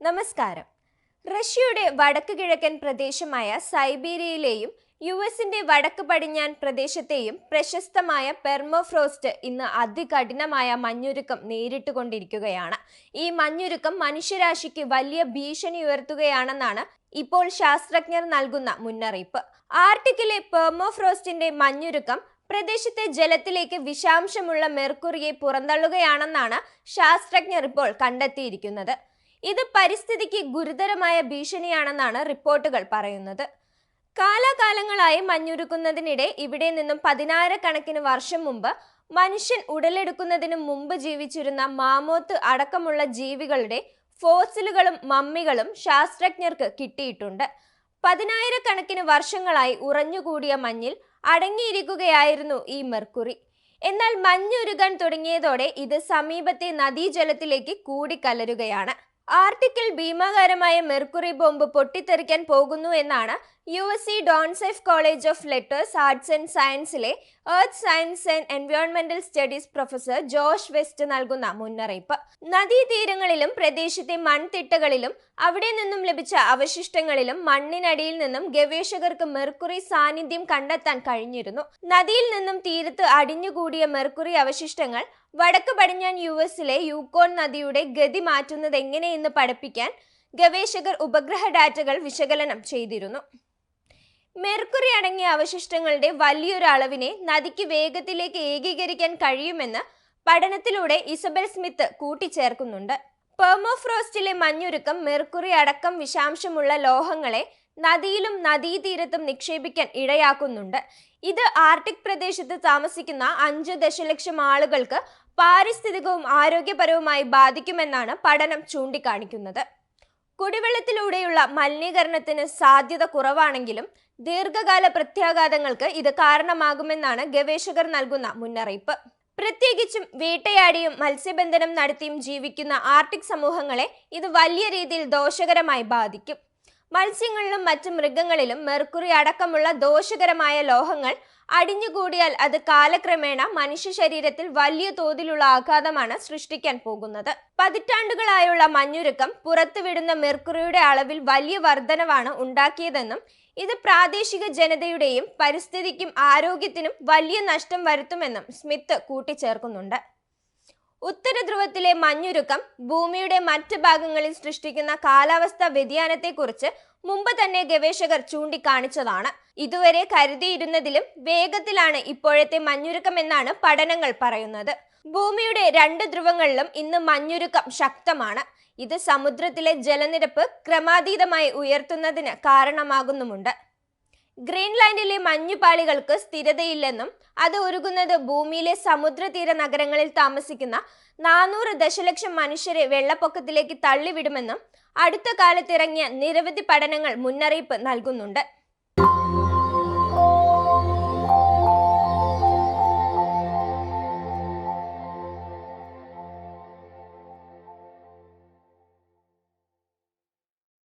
നമസ്കാരം. റഷ്യയുടെ വടക്ക് കിഴക്കൻ പ്രദേശമായ സൈബീരിയയിലെയും യു എസിന്റെ വടക്ക് പടിഞ്ഞാൻ പ്രദേശത്തെയും പ്രശസ്തമായ പെർമോഫ്രോസ്റ്റ് ഇന്ന് അതികഠിനമായ മഞ്ഞുരുക്കം നേരിട്ടുകൊണ്ടിരിക്കുകയാണ്. ഈ മഞ്ഞുരുക്കം മനുഷ്യരാശിക്ക് വലിയ ഭീഷണി ഉയർത്തുകയാണെന്നാണ് ഇപ്പോൾ ശാസ്ത്രജ്ഞർ നൽകുന്ന മുന്നറിയിപ്പ്. ആർട്ടിക്കിലെ പെർമോഫ്രോസ്റ്റിന്റെ മഞ്ഞുരുക്കം പ്രദേശത്തെ ജലത്തിലേക്ക് വിഷാംശമുള്ള മെർക്കുറിയെ പുറന്തള്ളുകയാണെന്നാണ് ശാസ്ത്രജ്ഞർ ഇപ്പോൾ കണ്ടെത്തിയിരിക്കുന്നത്. ഇത് പരിസ്ഥിതിക്ക് ഗുരുതരമായ ഭീഷണിയാണെന്നാണ് റിപ്പോർട്ടുകൾ പറയുന്നത്. കാലാകാലങ്ങളായി മഞ്ഞുരുക്കുന്നതിനിടെ ഇവിടെ നിന്നും പതിനായിരക്കണക്കിന് വർഷം മുമ്പ് മനുഷ്യൻ ഉടലെടുക്കുന്നതിന് മുമ്പ് ജീവിച്ചിരുന്ന മാമോത്ത് അടക്കമുള്ള ജീവികളുടെ ഫോസിലുകളും മമ്മികളും ശാസ്ത്രജ്ഞർക്ക് കിട്ടിയിട്ടുണ്ട്. പതിനായിരക്കണക്കിന് വർഷങ്ങളായി ഉറഞ്ഞുകൂടിയ മഞ്ഞിൽ അടങ്ങിയിരിക്കുകയായിരുന്നു ഈ മെർക്കുറി. എന്നാൽ മഞ്ഞുരുകാൻ തുടങ്ങിയതോടെ ഇത് സമീപത്തെ നദീജലത്തിലേക്ക് കൂടിക്കലരുകയാണ്. ആർട്ടിക്കിൽ ഭീമാകാരമായ മെർക്കുറി ബോംബ് പൊട്ടിത്തെറിക്കാൻ പോകുന്നു എന്നാണ് U S C Dornsife college of letters arts and സയൻസിലെ earth science and എൻവയോൺമെന്റൽ സ്റ്റഡീസ് പ്രൊഫസർ ജോഷ് വെസ്റ്റ് നൽകുന്ന മുന്നറിയിപ്പ്. നദീതീരങ്ങളിലും പ്രദേശത്തെ മൺതിട്ടകളിലും അവിടെ നിന്നും ലഭിച്ച അവശിഷ്ടങ്ങളിലും മണ്ണിനടിയിൽ നിന്നും ഗവേഷകർക്ക് മെർക്കുറി സാന്നിധ്യം കണ്ടെത്താൻ കഴിഞ്ഞിരുന്നു. നദിയിൽ നിന്നും തീരത്ത് അടിഞ്ഞുകൂടിയ മെർക്കുറി അവശിഷ്ടങ്ങൾ വടക്ക് പടിഞ്ഞാൻ യു എസിലെ യൂക്കോൺ നദിയുടെ ഗതി മാറ്റുന്നത് എങ്ങനെയെന്ന് പഠിപ്പിക്കാൻ ഗവേഷകർ ഉപഗ്രഹ ഡാറ്റകൾ വിശകലനം ചെയ്തിരുന്നു. മെർക്കുറി അടങ്ങിയ അവശിഷ്ടങ്ങളുടെ വലിയൊരു അളവിനെ നദിക്ക് വേഗത്തിലേക്ക് ഏകീകരിക്കാൻ കഴിയുമെന്ന് പഠനത്തിലൂടെ ഇസബൽ സ്മിത്ത് കൂട്ടിച്ചേർക്കുന്നുണ്ട്. പെർമോഫ്രോസ്റ്റിലെ മഞ്ഞുരുക്കം മെർക്കുറി അടക്കം വിഷാംശമുള്ള ലോഹങ്ങളെ നദിയിലും നദീതീരത്തും നിക്ഷേപിക്കാൻ ഇടയാക്കുന്നുണ്ട്. ഇത് ആർട്ടിക് പ്രദേശത്ത് താമസിക്കുന്ന അഞ്ച് ദശലക്ഷം ആളുകൾക്ക് പാരിസ്ഥിതികവും ആരോഗ്യപരവുമായി ബാധിക്കുമെന്നാണ് പഠനം ചൂണ്ടിക്കാണിക്കുന്നത്. കുടിവെള്ളത്തിലൂടെയുള്ള മലിനീകരണത്തിന് സാധ്യത കുറവാണെങ്കിലും ദീർഘകാല പ്രത്യാഘാതങ്ങൾക്ക് ഇത് കാരണമാകുമെന്നാണ് ഗവേഷകർ നൽകുന്ന മുന്നറിയിപ്പ്. പ്രത്യേകിച്ചും വേട്ടയാടിയും മത്സ്യബന്ധനം നടത്തിയും ജീവിക്കുന്ന ആർട്ടിക് സമൂഹങ്ങളെ ഇത് വലിയ രീതിയിൽ ദോഷകരമായി ബാധിക്കും. മത്സ്യങ്ങളിലും മറ്റു മൃഗങ്ങളിലും മെർക്കുറി അടക്കമുള്ള ദോഷകരമായ ലോഹങ്ങൾ അടിഞ്ഞുകൂടിയാൽ അത് കാലക്രമേണ മനുഷ്യ ശരീരത്തിൽ വലിയ തോതിലുള്ള ആഘാതമാണ് സൃഷ്ടിക്കാൻ പോകുന്നത്. പതിറ്റാണ്ടുകളായുള്ള മഞ്ഞുരുക്കം പുറത്തുവിടുന്ന മെർക്കുറിയുടെ അളവിൽ വലിയ വർധനവാണ് ഉണ്ടാക്കിയതെന്നും ഇത് പ്രാദേശിക ജനതയുടെയും പരിസ്ഥിതിക്കും ആരോഗ്യത്തിനും വലിയ നഷ്ടം വരുത്തുമെന്നും സ്മിത്ത് കൂട്ടിച്ചേർക്കുന്നുണ്ട്. ഉത്തര ധ്രുവത്തിലെ മഞ്ഞുരുക്കം ഭൂമിയുടെ മറ്റ് ഭാഗങ്ങളിൽ സൃഷ്ടിക്കുന്ന കാലാവസ്ഥാ വ്യതിയാനത്തെക്കുറിച്ച് മുമ്പ് തന്നെ ഗവേഷകർ ചൂണ്ടിക്കാണിച്ചതാണ്. ഇതുവരെ കരുതിയിരുന്നതിലും വേഗത്തിലാണ് ഇപ്പോഴത്തെ മഞ്ഞുരുക്കം എന്നാണ് പഠനങ്ങൾ പറയുന്നത്. ഭൂമിയുടെ രണ്ട് ധ്രുവങ്ങളിലും ഇന്ന് മഞ്ഞുരുക്കം ശക്തമാണ്. ഇത് സമുദ്രത്തിലെ ജലനിരപ്പ് ക്രമാതീതമായി ഉയർത്തുന്നതിന് കാരണമാകുന്നുമുണ്ട്. ഗ്രീൻലാൻഡിലെ മഞ്ഞുപാളികൾക്ക് സ്ഥിരതയില്ലെന്നും അത് ഒരുകുന്നത് ഭൂമിയിലെ സമുദ്രതീര നഗരങ്ങളിൽ താമസിക്കുന്ന നാനൂറ് ദശലക്ഷം മനുഷ്യരെ വെള്ളപ്പൊക്കത്തിലേക്ക് തള്ളിവിടുമെന്നും അടുത്ത കാലത്തിറങ്ങിയ നിരവധി പഠനങ്ങൾ മുന്നറിയിപ്പ് നൽകുന്നുണ്ട്.